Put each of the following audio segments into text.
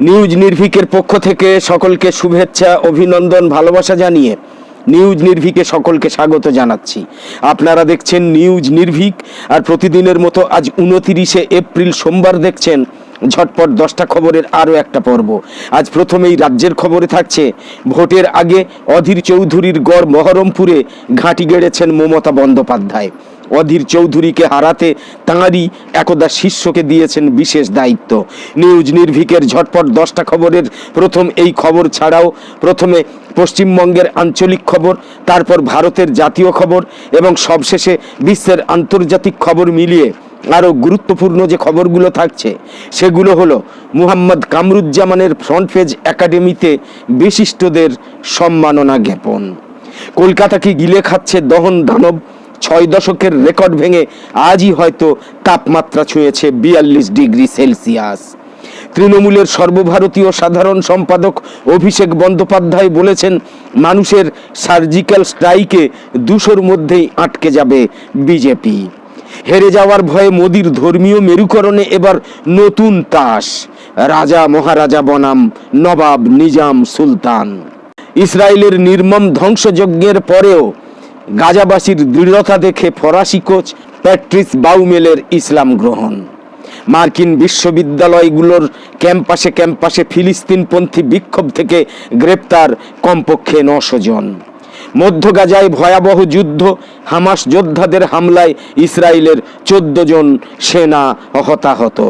News নির্ভীকের পক্ষ থেকে সকলকে শুভেচ্ছা, অভিনন্দন, ভালোবাসা জানিয়ে নিউজ নির্ভীকে সকলকে স্বাগত জানাচ্ছি। আপনারা দেখছেন নিউজ নির্ভীক আর প্রতিদিনের মতো আজ উনতিরিশে এপ্রিল সোমবার দেখছেন ঝটপট দশটা খবরের আরও একটা পর্ব। আজ প্রথমেই রাজ্যের খবরে থাকছে, ভোটের আগে অধীর চৌধুরীর গড় মহরমপুরে ঘাঁটি গেড়েছেন মমতা বন্দ্যোপাধ্যায়। অধীর চৌধুরীকে হারাতে তাঁরই একদা শিষ্যকে দিয়েছেন বিশেষ দায়িত্ব। নিউজ নির্ভীকের ঝটপট দশটা খবরের প্রথম এই খবর ছাড়াও প্রথমে পশ্চিমবঙ্গের আঞ্চলিক খবর, তারপর ভারতের জাতীয় খবর এবং সবশেষে বিশ্বের আন্তর্জাতিক খবর মিলিয়ে আরও গুরুত্বপূর্ণ যে খবরগুলো থাকছে, সেগুলো হলো মুহাম্মদ কামরুজ্জামানের ফ্রন্ট পেজ একাডেমিতে বিশিষ্টদের সম্মাননা জ্ঞাপন। কলকাতাকে গিলে খাচ্ছে দহন দানব? ছয় দশকের রেকর্ড ভেঙে আজই হয়তো তাপমাত্রা ছুঁয়েছে বিয়াল্লিশ ডিগ্রি সেলসিয়াস। তৃণমূলের সর্বভারতীয় সাধারণ সম্পাদক অভিষেক বন্দ্যোপাধ্যায় বলেছেন, মানুষের সার্জিক্যাল স্ট্রাইকে দুশোর মধ্যেই আটকে যাবে বিজেপি। হেরে যাওয়ার ভয়ে মোদির ধর্মীয় মেরুকরণে এবার নতুন তাস। রাজা মহারাজা বনাম, নবাব নিজাম সুলতান। ইসরায়েলের নির্মম ধ্বংসযজ্ঞের পরেও গাজাবাসীর দৃঢ়তা দেখে ফরাসি কোচ প্যাট্রিস বাউমেলের ইসলাম গ্রহণ। মার্কিন বিশ্ববিদ্যালয়গুলোর ক্যাম্পাসে ক্যাম্পাসে ফিলিস্তিনপন্থী বিক্ষোভ থেকে গ্রেপ্তার কমপক্ষে নশো জন। মধ্য গাজায় ভয়াবহ যুদ্ধ, হামাস যোদ্ধাদের হামলায় ইসরায়েলের চোদ্দ জন সেনা হতাহত।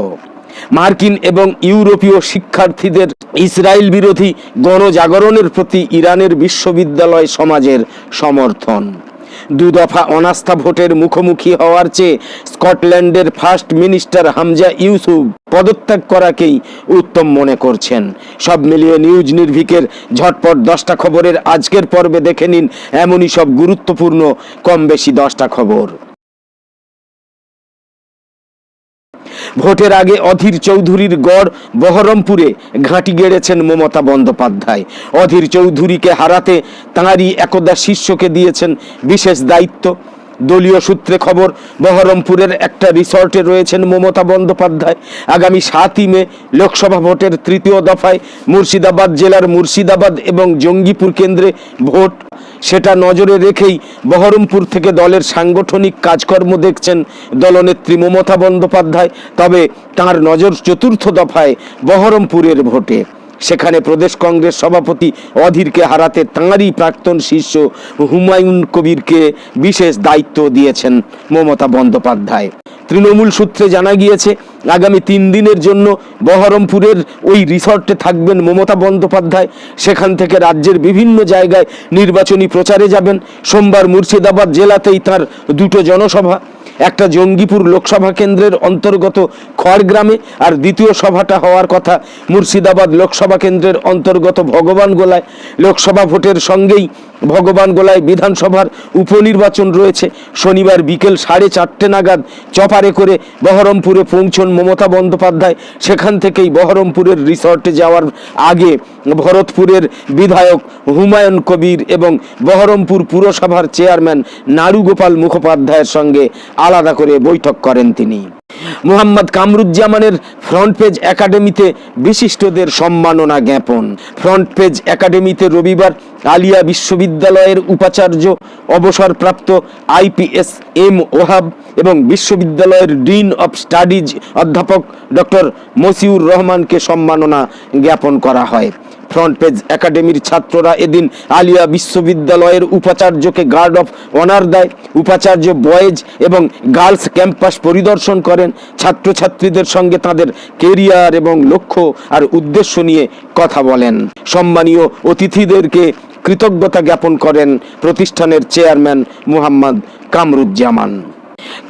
মার্কিন এবং ইউরোপীয় শিক্ষার্থীদের ইসরায়েল বিরোধী গণজাগরণের প্রতি ইরানের বিশ্ববিদ্যালয় সমাজের সমর্থন। দু দফা অনাস্থা ভোটের মুখোমুখি হওয়ার চেয়ে স্কটল্যান্ডের ফার্স্ট মিনিস্টার হামজা ইউসুফ পদত্যাগ করাকেই উত্তম মনে করছেন। সব মিলিয়ে নিউজ নির্ভিকের ঝটপট দশটা খবরের আজকের পর্বে দেখে নিন, এমনই সব গুরুত্বপূর্ণ কম বেশি দশটা খবর। ভোটের আগে অধীর চৌধুরীর গড় বহরমপুরে ঘাঁটি গেড়েছেন মমতা বন্দ্যোপাধ্যায়। অধীর চৌধুরীকে হারাতে তাঁরই একদা শিষ্যকে দিয়েছেন বিশেষ দায়িত্ব। দলীয় সূত্রে খবর, বহরমপুরের একটা রিসর্টে রয়েছেন মমতা বন্দ্যোপাধ্যায়। আগামী সাতই মে লোকসভা ভোটের তৃতীয় দফায় মুর্শিদাবাদ জেলার মুর্শিদাবাদ এবং জঙ্গিপুর কেন্দ্রে ভোট। সেটা নজরে রেখেই বহরমপুর থেকে দলের সাংগঠনিক কাজকর্ম দেখছেন দলনেত্রী মমতা বন্দ্যোপাধ্যায়। তবে তার নজর চতুর্থ দফায় বহরমপুরের ভোটে। সেখানে প্রদেশ কংগ্রেস সভাপতি অধীরকে হারাতে তাঁরই প্রাক্তন শিষ্য হুমায়ুন কবিরকে বিশেষ দায়িত্ব দিয়েছেন মমতা বন্দ্যোপাধ্যায়। তৃণমূল সূত্রে জানা গিয়েছে, আগামী তিন দিনের জন্য বহরমপুরের ওই রিসর্টে থাকবেন মমতা বন্দ্যোপাধ্যায়। সেখান থেকে রাজ্যের বিভিন্ন জায়গায় নির্বাচনী প্রচারে যাবেন। সোমবার মুর্শিদাবাদ জেলাতেই তার দুটো জনসভা। একটা জঙ্গিপুর লোকসভা কেন্দ্রের অন্তর্গত খড়গ্রামে, আর দ্বিতীয় সভাটা হওয়ার কথা মুর্শিদাবাদ লোকসভা কেন্দ্রের অন্তর্গত ভগবান গোলায় লোকসভা ভোটের সঙ্গেই ভগবান গোলায় বিধানসভার উপনির্বাচন রয়েছে। শনিবার বিকেল সাড়ে চারটে নাগাদ চপারে করে বহরমপুরে পৌঁছন মমতা বন্দ্যোপাধ্যায়। সেখান থেকেই বহরমপুরের রিসর্টে যাওয়ার আগে ভরতপুরের বিধায়ক হুমায়ুন কবির এবং বহরমপুর পুরসভার চেয়ারম্যান নারুগোপাল মুখোপাধ্যায়ের সঙ্গে আলাদা করে বৈঠক করেন তিনি। মোহাম্মদ কামরুজ্জামানের ফ্রন্ট পেজ একাডেমিতে বিশিষ্টদের সম্মাননা জ্ঞাপন। ফ্রন্ট পেজ একাডেমিতে রবিবার আলিয়া বিশ্ববিদ্যালয়ের উপাচার্য, অবসরপ্রাপ্ত আইপিএস এম ওহাব এবং বিশ্ববিদ্যালয়ের ডিন অব স্টাডিজ অধ্যাপক ডক্টর মসিউর রহমানকে সম্মাননা জ্ঞাপন করা হয়। ফ্রন্ট পেজ একাডেমির ছাত্ররা এদিন আলিয়া বিশ্ববিদ্যালয়ের উপাচার্যকে গার্ড অফ অনার দেয়। উপাচার্য বয়েজ এবং গার্লস ক্যাম্পাস পরিদর্শন করেন। ছাত্রছাত্রীদের সঙ্গে তাদের কেরিয়ার এবং লক্ষ্য আর উদ্দেশ্য নিয়ে কথা বলেন। সম্মানীয় অতিথিদেরকে কৃতজ্ঞতা জ্ঞাপন করেন প্রতিষ্ঠানের চেয়ারম্যান মুহাম্মদ কামরুজ্জামান।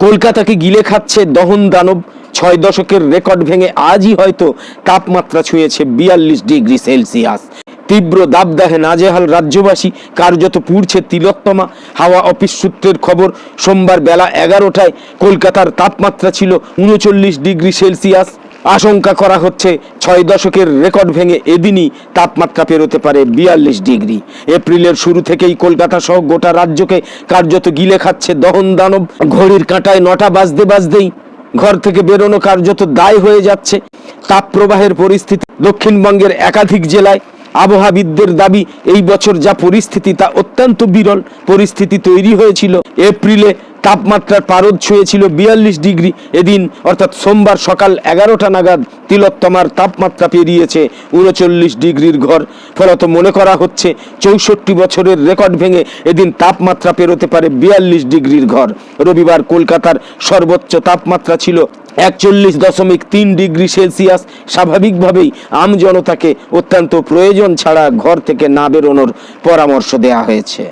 কলকাতাকে গিলে খাচ্ছে দহন দানব। ছয় দশকের রেকর্ড ভেঙে আজই হয়তো তাপমাত্রা ছুঁয়েছে বিয়াল্লিশ ডিগ্রি সেলসিয়াস। তীব্র দাবদাহে নাজেহাল রাজ্যবাসী, কার্যত পুড়ছে তিলোত্তমা। হাওয়া অফিস সূত্রের খবর, সোমবার বেলা এগারোটায় কলকাতার তাপমাত্রা ছিল উনচল্লিশ ডিগ্রি সেলসিয়াস। আশঙ্কা করা হচ্ছে ছয় দশকের রেকর্ড ভেঙে এদিনই তাপমাত্রা পেরোতে পারে বিয়াল্লিশ ডিগ্রি। এপ্রিলের শুরু থেকেই কলকাতা সহ গোটা রাজ্যকে কার্যত গিলে খাচ্ছে দহন দানব। ঘড়ির কাঁটায় নটা বাজতে বাজতেই ঘর থেকে বেরোনো কার্যত দায় হয়ে যাচ্ছে তাপপ্রবাহের পরিস্থিতি দক্ষিণবঙ্গের একাধিক জেলায় আবহাবিদদের দাবি, এই বছর যা পরিস্থিতি তা অত্যন্ত বিরল। পরিস্থিতি তৈরি হয়েছিল এপ্রিলে তাপমাত্রার পারদ ছুঁয়েছিল বিয়াল্লিশ ডিগ্রি। এদিন, অর্থাৎ সোমবার সকাল এগারোটা নাগাদ, তিলোত্তমার তাপমাত্রা পেরিয়েছে উনচল্লিশ ডিগ্রির ঘর। ফলত মনে করা হচ্ছে, চৌষট্টি বছরের রেকর্ড ভেঙে এদিন তাপমাত্রা পেরোতে পারে বিয়াল্লিশ ডিগ্রির ঘর। রবিবার কলকাতার সর্বোচ্চ তাপমাত্রা ছিল একচল্লিশ দশমিক তিন ডিগ্রি সেলসিয়াস। স্বাভাবিকভাবেই আম জনতাকে অত্যন্ত প্রয়োজন ছাড়া ঘর থেকে না বেরোনোর পরামর্শ দেওয়া হয়েছে।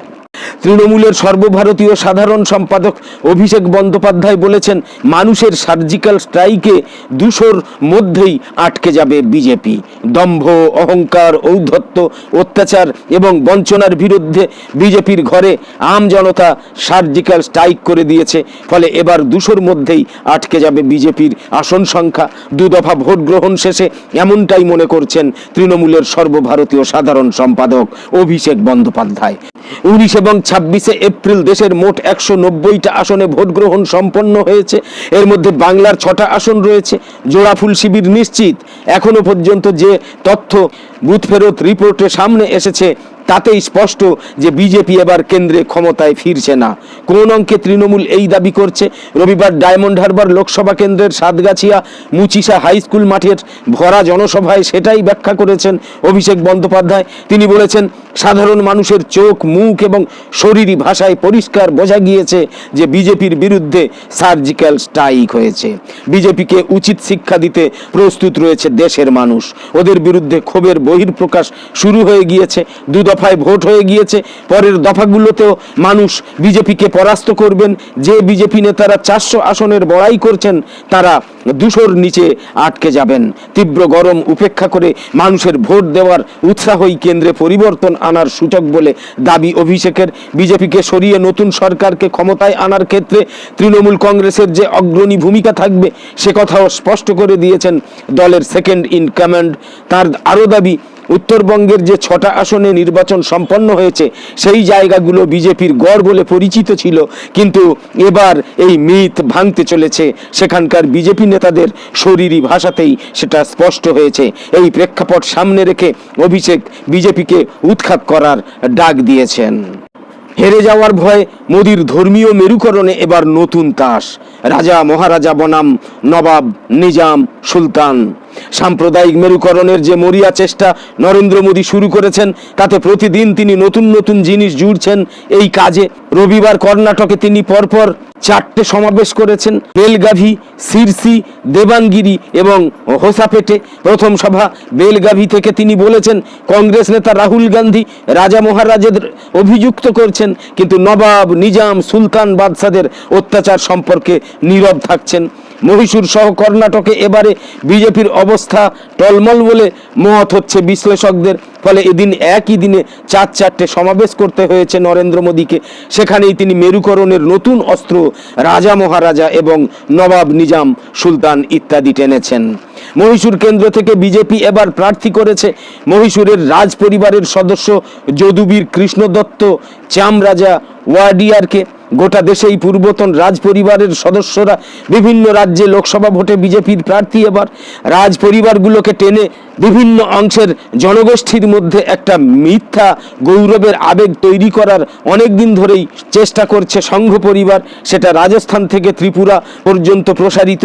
তৃণমূলের সর্বভারতীয় সাধারণ সম্পাদক অভিষেক বন্দ্যোপাধ্যায় বলেছেন, মানুষের সার্জিক্যাল স্ট্রাইকে দুশোর মধ্যেই আটকে যাবে বিজেপি। দম্ভ, অহংকার, ঔদ্ধত্য, অত্যাচার এবং বঞ্চনার বিরুদ্ধে বিজেপির ঘরে আম জনতা সার্জিক্যাল স্ট্রাইক করে দিয়েছে, ফলে এবার দুশোর মধ্যেই আটকে যাবে বিজেপির আসন সংখ্যা। দুদফা ভোট গ্রহণ শেষে এমনটাই মনে করছেন তৃণমূলের সর্বভারতীয় সাধারণ সম্পাদক অভিষেক বন্দ্যোপাধ্যায়। উনিশ এবং ছাব্বিশে এপ্রিল দেশের মোট একশো নব্বইটা আসনে ভোট গ্রহণ সম্পন্ন হয়েছে, এর মধ্যে বাংলার ছটা আসন রয়েছে জোড়াফুল শিবির নিশ্চিত। এখনও পর্যন্ত যে তথ্য বুথ ফেরত রিপোর্টে সামনে এসেছে তাতেই স্পষ্ট যে বিজেপি এবার কেন্দ্রে ক্ষমতায় ফিরছে না। কোন অঙ্কে তৃণমূল এই দাবি করছে? রবিবার ডায়মন্ড হারবার লোকসভা কেন্দ্রের সাতগাছিয়া মুচিসা হাই স্কুল মাঠের ভরা জনসভায় সেটাই ব্যাখ্যা করেছেন অভিষেক বন্দ্যোপাধ্যায়। তিনি বলেছেন, সাধারণ মানুষের চোখ, মুখ এবং শরীরী ভাষায় পরিষ্কার বোঝা গিয়েছে যে বিজেপির বিরুদ্ধে সার্জিক্যাল স্ট্রাইক হয়েছে। বিজেপিকে উচিত শিক্ষা দিতে প্রস্তুত রয়েছে দেশের মানুষ। ওদের বিরুদ্ধে ক্ষোভের বহির্প্রকাশ শুরু হয়ে গিয়েছে। দু দফায় ভোট হয়ে গিয়েছে। পরের দফাগুলোতেও মানুষ বিজেপিকে পরাস্ত করবেন। যে বিজেপি নেতারা চারশো আসনের বড়াই করছেন, তারা দুশোর নিচে আটকে যাবেন। তীব্র গরম উপেক্ষা করে মানুষের ভোট দেওয়ার উৎসাহই কেন্দ্রে পরিবর্তন আনার সূচক বলে দাবি অভিষেকের। বিজেপিকে সরিয়ে নতুন সরকারকে ক্ষমতায় আনার ক্ষেত্রে তৃণমূল কংগ্রেসের যে অগ্রণী ভূমিকা থাকবে, সে কথাও স্পষ্ট করে দিয়েছেন দলের সেকেন্ড ইন কমান্ড। তার আরও দাবি উত্তরবঙ্গের যে ছটা আসনে নির্বাচন সম্পন্ন হয়েছে, সেই জায়গাগুলো বিজেপির গড় বলে পরিচিত ছিল, কিন্তু এবার এই মিথ ভাঙতে চলেছে। সেখানকার বিজেপি নেতাদের শরীরী ভাষাতেই সেটা স্পষ্ট হয়েছে। এই প্রেক্ষাপট সামনে রেখে অভিষেক বিজেপিকে উৎখাত করার ডাক দিয়েছেন। হেরে যাওয়ার ভয়ে মোদির ধর্মীয় মেরুকরণে এবার নতুন তাস। রাজা মহারাজা বনাম নবাব নিজাম সুলতান সাম্প্রদায়িক মেরুকরণের যে মরিয়া চেষ্টা নরেন্দ্র মোদী শুরু করেছেন, তাতে প্রতিদিন তিনি নতুন নতুন জিনিস জুড়ছেন। এই কাজে রবিবার কর্ণাটকে তিনি পরপর চারটে সমাবেশ করেছেন। বেলগাভি, সিরসি দেবানগিরি এবং হোসাপেটে প্রথম সভা বেলগাভি থেকে তিনি বলেছেন, কংগ্রেস নেতা রাহুল গান্ধী রাজা মহারাজের অভিযুক্ত করছেন, কিন্তু নবাব নিজাম সুলতান বাদশাদের অত্যাচার সম্পর্কে নীরব থাকছেন। মহীশূর সহ কর্ণাটকে এবারে বিজেপির অবস্থা টলমল বলে মত হচ্ছে বিশ্লেষকদের। ফলে এদিন একই দিনে চার চারটে সমাবেশ করতে হয়েছে নরেন্দ্র মোদীকে। সেখানেই তিনি মেরুকরণের নতুন অস্ত্র রাজা মহারাজা এবং নবাব নিজাম সুলতান ইত্যাদি টেনেছেন। মহীশূর কেন্দ্র থেকে বিজেপি এবার প্রার্থী করেছে। মহীশূরের রাজ পরিবারের সদস্য যদুবীর কৃষ্ণ দত্ত চাম রাজা ওয়াডিয়ারকে। গোটা দেশেই পূর্বতন রাজ পরিবারের সদস্যরা বিভিন্ন রাজ্যে লোকসভা ভোটে বিজেপির প্রার্থী এবার। রাজ পরিবারগুলোকে টেনে বিভিন্ন অংশের জনগোষ্ঠীর মধ্যে একটা মিথ্যা গৌরবের আবেগ তৈরি করার অনেক দিন ধরেই চেষ্টা করছে সংঘ পরিবার। সেটা রাজস্থান থেকে ত্রিপুরা পর্যন্ত প্রসারিত।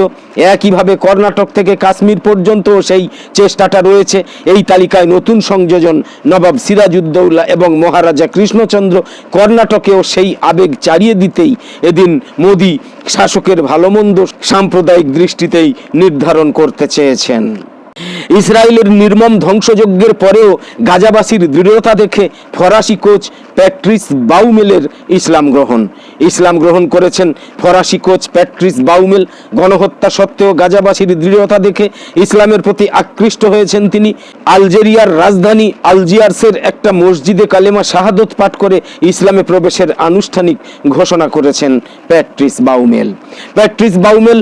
একইভাবে কর্ণাটক থেকে কাশ্মীর পর্যন্ত সেই চেষ্টাটা রয়েছে। এই তালিকায় নতুন সংযোজন নবাব সিরাজউদ্দৌলা এবং মহারাজা কৃষ্ণচন্দ্র কর্ণাটকেও সেই আবেগ চালিয়ে দিতেই এদিন মোদি শাসকের ভালোমন্দ সাম্প্রদায়িক দৃষ্টিতেই নির্ধারণ করতে চেয়েছেন। ইসরায়েলের নির্মম ধ্বংসযজ্ঞের পরেও গাজাবাসীর দৃঢ়তা দেখে ফরাসি কোচ প্যাট্রিস বাউমেলের ইসলাম গ্রহণ। ইসলাম গ্রহণ করেছেন ফরাসি কোচ প্যাট্রিস বাউমেল। গণহত্যা সত্ত্বেও গাজাবাসীর দৃঢ়তা দেখে ইসলামের প্রতি আকৃষ্ট হয়েছেন তিনি। আলজেরিয়ার রাজধানী আলজিয়ার্সের একটা মসজিদে কালেমা শাহাদত পাঠ করে ইসলামে প্রবেশের আনুষ্ঠানিক ঘোষণা করেছেন প্যাট্রিস বাউমেল। প্যাট্রিস বাউমেল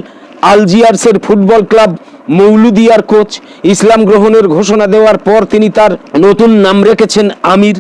আলজিয়ার্সের ফুটবল ক্লাব মৌলুদিয়ার কোচ ইসলাম গ্রহণের ঘোষণা দেওয়ার পর তিনি তার নতুন নাম রেখেছেন আমির।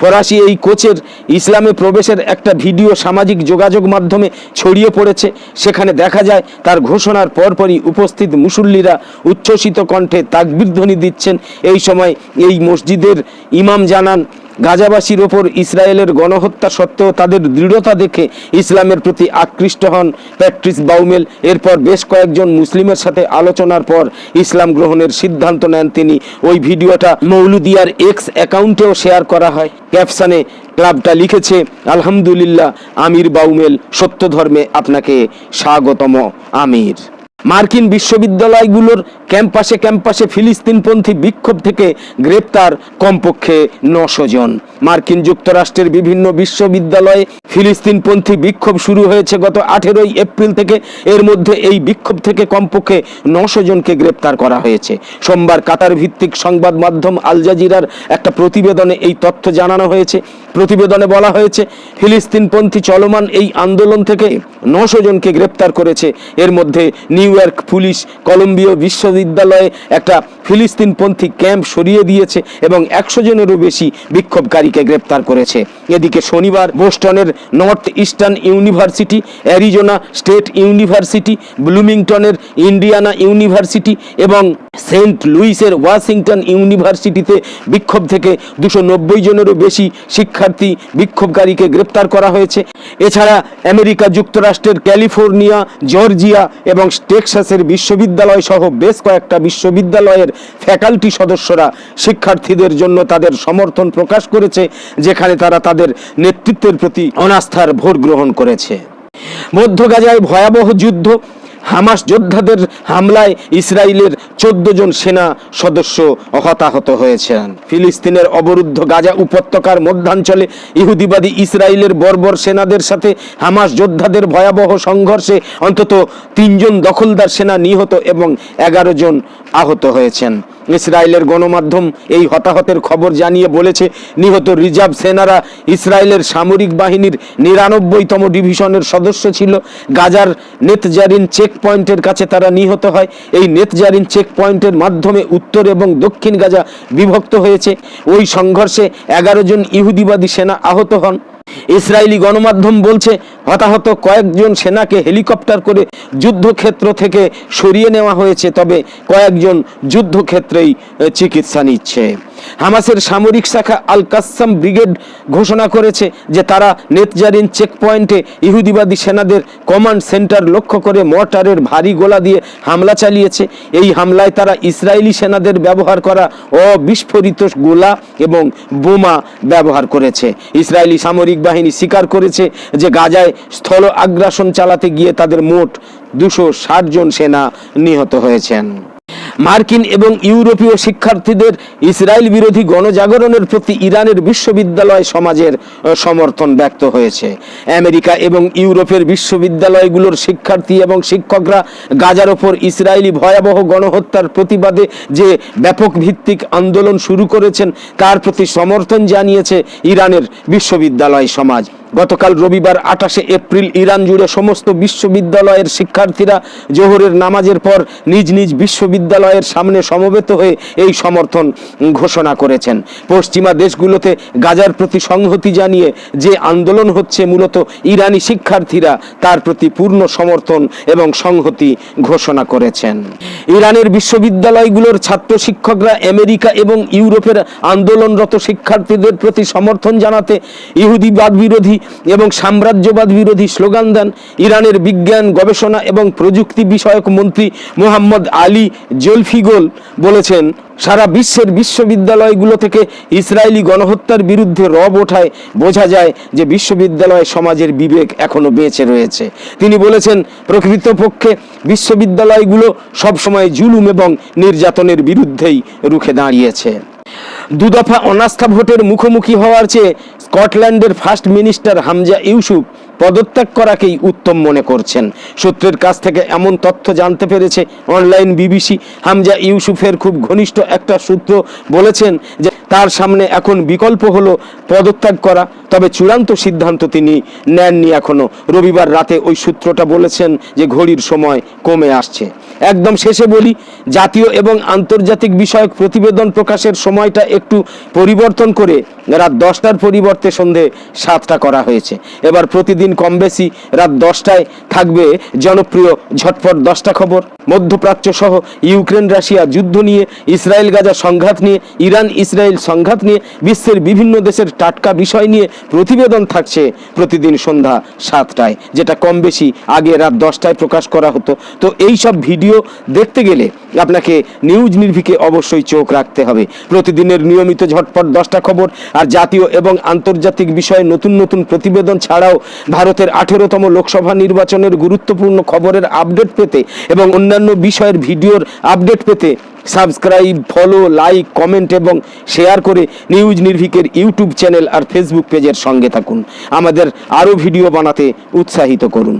ফরাসি এই কোচের ইসলামে প্রবেশের একটা ভিডিও সামাজিক যোগাযোগ মাধ্যমে ছড়িয়ে পড়েছে। সেখানে দেখা যায়, তার ঘোষণার পরপরই উপস্থিত মুসল্লিরা উচ্ছ্বসিত কণ্ঠে তাকবির ধ্বনি দিচ্ছেন। এই সময় এই মসজিদের ইমাম জানান গাজাবাসীর ওপর ইসরায়েলের গণহত্যা সত্ত্বেও তাদের দৃঢ়তা দেখে ইসলামের প্রতি আকৃষ্ট হন প্যাট্রিস বাউমেল। এরপর বেশ কয়েকজন মুসলিমের সাথে আলোচনার পর ইসলাম গ্রহণের সিদ্ধান্ত নেন তিনি। ওই ভিডিওটা মৌলুদিয়ার এক্স অ্যাকাউন্টেও শেয়ার করা হয়। ক্যাপশানে ক্লাবটা লিখেছে, আলহামদুলিল্লাহ, আমির বাউমেল, সত্য ধর্মে আপনাকে স্বাগতম, আমির। মার্কিন বিশ্ববিদ্যালয়গুলোর ক্যাম্পাসে ক্যাম্পাসে ফিলিস্তিনপন্থী বিক্ষোভ থেকে গ্রেপ্তার কমপক্ষে নশো জন। মার্কিন যুক্তরাষ্ট্রের বিভিন্ন বিশ্ববিদ্যালয়ে ফিলিস্তিনপন্থী বিক্ষোভ শুরু হয়েছে গত আঠেরোই এপ্রিল থেকে। এর মধ্যে এই বিক্ষোভ থেকে কমপক্ষে নশো জনকে গ্রেপ্তার করা হয়েছে। সোমবার কাতার ভিত্তিক সংবাদ মাধ্যম আল জাজিরার একটা প্রতিবেদনে এই তথ্য জানানো হয়েছে। প্রতিবেদনে বলা হয়েছে, ফিলিস্তিনপন্থী চলমান এই আন্দোলন থেকে নশো জনকে গ্রেপ্তার করেছে। এর মধ্যে নিউ ইয়র্ক পুলিশ, কলম্বিয়া বিশ্ববিদ্যালয়ে একটা ফিলিস্তিনপন্থী ক্যাম্প সরিয়ে দিয়েছে এবং একশো জনেরও বেশি বিক্ষোভকারীকে গ্রেপ্তার করেছে। এদিকে শনিবার বোস্টনের Northeastern University, Arizona State University, ব্লুমিংটনের Indiana University এবং সেন্ট লুইসের ওয়াশিংটন ইউনিভার্সিটিতে বিক্ষোভ থেকে দুশো জনেরও বেশি শিক্ষার্থী বিক্ষোভকারীকে গ্রেপ্তার করা হয়েছে। এছাড়া আমেরিকা যুক্তরাষ্ট্রের ক্যালিফোর্নিয়া, জর্জিয়া এবং টেক্সাসের বিশ্ববিদ্যালয় সহ বেশ কয়েকটা বিশ্ববিদ্যালয়ের ফ্যাকাল্টি সদস্যরা শিক্ষার্থীদের জন্য তাদের সমর্থন প্রকাশ করেছে, যেখানে তারা তাদের নেতৃত্বের প্রতি অনাস্থার ভোট গ্রহণ করেছে। মধ্য গাজায় ভয়াবহ যুদ্ধ হামাস যোদ্ধাদের হামলায় ইসরায়েলের চোদ্দ জন সেনা সদস্য হতাহত হয়েছেন। ফিলিস্তিনের অবরুদ্ধ গাজা উপত্যকার মধ্যাঞ্চলে ইহুদিবাদী ইসরায়েলের বর্বর সেনাদের সাথে হামাস যোদ্ধাদের ভয়াবহ সংঘর্ষে অন্তত তিনজন দখলদার সেনা নিহত এবং এগারো জন আহত হয়েছেন। ইসরায়েলের গণমাধ্যম এই হতাহতের খবর জানিয়ে বলেছে, নিহত রিজার্ভ সেনারা ইসরায়েলের সামরিক বাহিনীর নিরানব্বইতম ডিভিশনের সদস্য ছিল। গাজার নেতজারিন চেক পয়েন্টের কাছে তারা নিহত হয়। এই নেতজারিন চেক পয়েন্টের মাধ্যমে উত্তর এবং দক্ষিণ গাজা বিভক্ত হয়েছে। ওই সংঘর্ষে এগারো জন ইহুদিবাদী সেনা আহত হন। ইসরায়েলি গণমাধ্যম বলছে, হতাহত কয়েকজন সেনাকে হেলিকপ্টার করে যুদ্ধক্ষেত্র থেকে সরিয়ে নেওয়া হয়েছে, তবে কয়েকজন যুদ্ধক্ষেত্রেই চিকিৎসা নিচ্ছে। হামাসের সামরিক শাখা আল কাসাম ব্রিগেড ঘোষণা করেছে যে তারা নেতজারিন চেক পয়েন্টে ইহুদিবাদী সেনাদের কমান্ড সেন্টার লক্ষ্য করে মর্টারের ভারী গোলা দিয়ে হামলা চালিয়েছে। এই হামলায় তারা ইসরায়েলি সেনাদের ব্যবহার করা অবিস্ফোরিত গোলা এবং বোমা ব্যবহার করেছে। ইসরায়েলি সামরিক বাহিনী স্বীকার করেছে যে গাজায় স্থল আগ্রাসন চালাতে গিয়ে তাদের মোট দুশো জন সেনা নিহত হয়েছেন। মার্কিন এবং ইউরোপীয় শিক্ষার্থীদের ইসরায়েল বিরোধী গণজাগরণের প্রতি ইরানের বিশ্ববিদ্যালয় সমাজের সমর্থন ব্যক্ত হয়েছে। আমেরিকা এবং ইউরোপের বিশ্ববিদ্যালয়গুলোর শিক্ষার্থী এবং শিক্ষকরা গাজার ওপর ইসরায়েলি ভয়াবহ গণহত্যার প্রতিবাদে যে ব্যাপক ভিত্তিক আন্দোলন শুরু করেছেন, তার প্রতি সমর্থন জানিয়েছে ইরানের বিশ্ববিদ্যালয় সমাজ। গতকাল রবিবার আঠাশে এপ্রিল ইরান জুড়ে সমস্ত বিশ্ববিদ্যালয়ের শিক্ষার্থীরা জোহরের নামাজের পর নিজ নিজ বিশ্ববিদ্যালয়ের সামনে সমবেত হয়ে এই সমর্থন ঘোষণা করেছেন। পশ্চিমা দেশগুলোতে গাজার প্রতি সংহতি জানিয়ে যে আন্দোলন হচ্ছে, মূলত ইরানি শিক্ষার্থীরা তার প্রতি পূর্ণ সমর্থন এবং সংহতি ঘোষণা করেছেন। ইরানের বিশ্ববিদ্যালয়গুলোর ছাত্র শিক্ষকরা আমেরিকা এবং ইউরোপের আন্দোলনরত শিক্ষার্থীদের প্রতি সমর্থন জানাতে ইহুদিবাদ বিরোধী এবং সাম্রাজ্যবাদ বিরোধী স্লোগান দেন ইরানের বিজ্ঞান, গবেষণা এবং প্রযুক্তি বিষয়ক মন্ত্রী মোহাম্মদ আলী জলফিগোল বলেছেন, সারা বিশ্বের বিশ্ববিদ্যালয়গুলো থেকে ইসরায়েলি গণহত্যার বিরুদ্ধে রব ওঠায় বোঝা যায় যে বিশ্ববিদ্যালয় সমাজের বিবেক এখনও বেঁচে রয়েছে। তিনি বলেছেন, প্রকৃতপক্ষে বিশ্ববিদ্যালয়গুলো সবসময় জুলুম এবং নির্যাতনের বিরুদ্ধেই রুখে দাঁড়িয়েছে। দুদফা অনাস্থা ভোটের মুখোমুখি হওয়ার চেয়ে স্কটল্যান্ডের ফার্স্ট মিনিস্টার হামজা ইউসুফ পদত্যাগ করাকেই উত্তম মনে করছেন। সূত্রের কাছ থেকে এমন তথ্য জানতে পেরেছে অনলাইন বিবিসি। হামজা ইউসুফের খুব ঘনিষ্ঠ একটা সূত্র বলেছেন যে, তার সামনে এখন বিকল্প হলো পদত্যাগ করা, তবে চূড়ান্ত সিদ্ধান্ত তিনি নেননি এখনও রবিবার রাতে ওই সূত্রটা বলেছেন যে, ঘড়ির সময় কমে আসছে। একদম শেষে বলি, জাতীয় এবং আন্তর্জাতিক বিষয়ক প্রতিবেদন প্রকাশের সময়টা একটু পরিবর্তন করে রাত দশটার পরিবর্তে সন্ধে সাতটা করা হয়েছে। এবার প্রতিদিন কম বেশি রাত দশটায় থাকবে জনপ্রিয় ঝটপট দশটা খবর। মধ্যপ্রাচ্য সহ ইউক্রেন, রাশিয়া যুদ্ধ নিয়ে, ইসরায়েল, গাজা সংঘাত নিয়ে, ইরান, ইসরায়েল সংঘাত নিয়ে, বিশ্বের বিভিন্ন দেশের টাটকা বিষয় নিয়ে প্রতিবেদন থাকছে প্রতিদিন সন্ধ্যা সাতটায়, যেটা কম বেশি আগে রাত দশটায় প্রকাশ করা হতো। তো এই সব ভিডিও দেখতে গেলে আপনাকে নিউজ নির্ভিকে অবশ্যই চোখ রাখতে হবে। প্রতিদিনের নিয়মিত ঝটপট দশটা খবর আর জাতীয় এবং আন্তর্জাতিক বিষয়ে নতুন নতুন প্রতিবেদন ছাড়াও ভারতের আঠেরোতম লোকসভা নির্বাচনের গুরুত্বপূর্ণ খবরের আপডেট পেতে এবং অন্যান্য বিষয়ের ভিডিওর আপডেট পেতে সাবস্ক্রাইব ফলো লাইক কমেন্ট এবং শেয়ার করে নিউজ নির্ভিকের ইউটিউব চ্যানেল আর ফেসবুক পেজের সঙ্গে থাকুন। আমাদের আরও ভিডিও বানাতে উৎসাহিত করুন।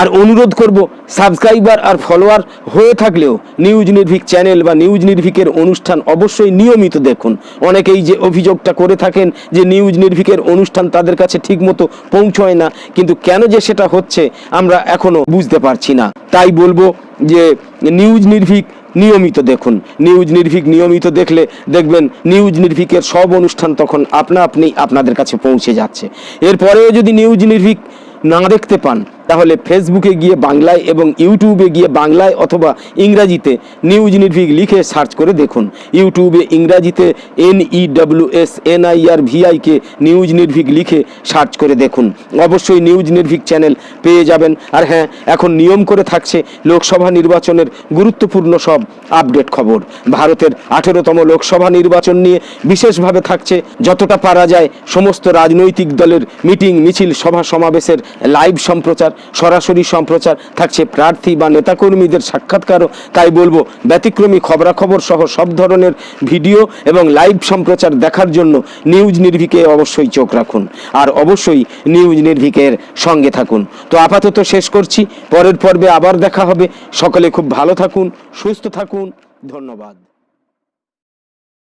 আর অনুরোধ করব সাবস্ক্রাইবার আর ফলোয়ার হয়ে থাকলেও নিউজ নির্ভিক চ্যানেল বা নিউজ নির্ভিকের অনুষ্ঠান অবশ্যই নিয়মিত দেখুন। অনেকেই যে অভিযোগটা করে থাকেন যে নিউজ নির্ভিকের অনুষ্ঠান তাদের কাছে ঠিকমতো পৌঁছয় না, কিন্তু কেন যে সেটা হচ্ছে আমরা এখনও বুঝতে পারছি না। তাই বলব যে নিউজ নির্ভীক নিয়মিত দেখুন। নিউজ নির্ভীক নিয়মিত দেখলে দেখবেন নিউজ নির্ভীকের সব অনুষ্ঠান তখন আপনা আপনি আপনাদের কাছে পৌঁছে যাচ্ছে। এরপরেও যদি নিউজ নির্ভীক না দেখতে পান, তাহলে ফেসবুকে গিয়ে বাংলায় এবং ইউটিউবে গিয়ে বাংলায় অথবা ইংরাজিতে নিউজ নির্ভীক লিখে সার্চ করে দেখুন। ইউটিউবে ইংরাজিতে N W S N I R VIK news Nirbhik লিখে সার্চ করে দেখুন। অবশ্যই নিউজ নির্ভীক চ্যানেল পেয়ে যাবেন। আর হ্যাঁ এখন নিয়ম করে থাকছে লোকসভা নির্বাচনের গুরুত্বপূর্ণ সব আপডেট খবর। ভারতের আঠেরোতম লোকসভা নির্বাচন নিয়ে বিশেষভাবে থাকছে, যতটা পারা যায় সমস্ত রাজনৈতিক দলের মিটিং মিছিল সভা সমাবেশের লাইভ সম্প্রচার, সরাসরি সম্প্রচার থাকছে। প্রার্থী বা নেতাকর্মীদের সাক্ষাৎকারও তাই বলব, ব্যতিক্রমী খবরাখবর সহ সব ধরনের ভিডিও এবং লাইভ সম্প্রচার দেখার জন্য নিউজ নির্ভিকে অবশ্যই চোখ রাখুন। আর অবশ্যই নিউজ নির্ভিকের সঙ্গে থাকুন। তো আপাতত শেষ করছি। পরের পর্বে আবার দেখা হবে। সকলে খুব ভালো থাকুন, সুস্থ থাকুন। ধন্যবাদ।